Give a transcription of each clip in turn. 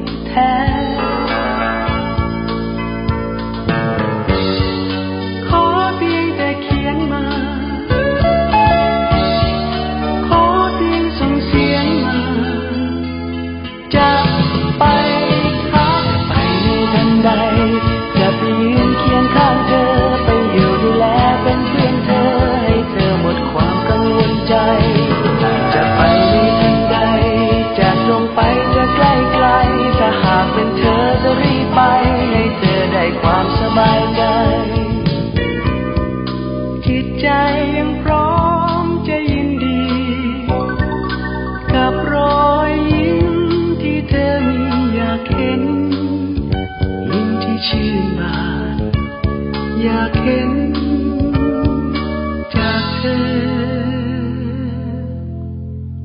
ร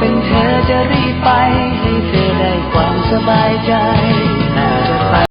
เป็นเธอจะรีบไปให้เธอได้ความสบายใจ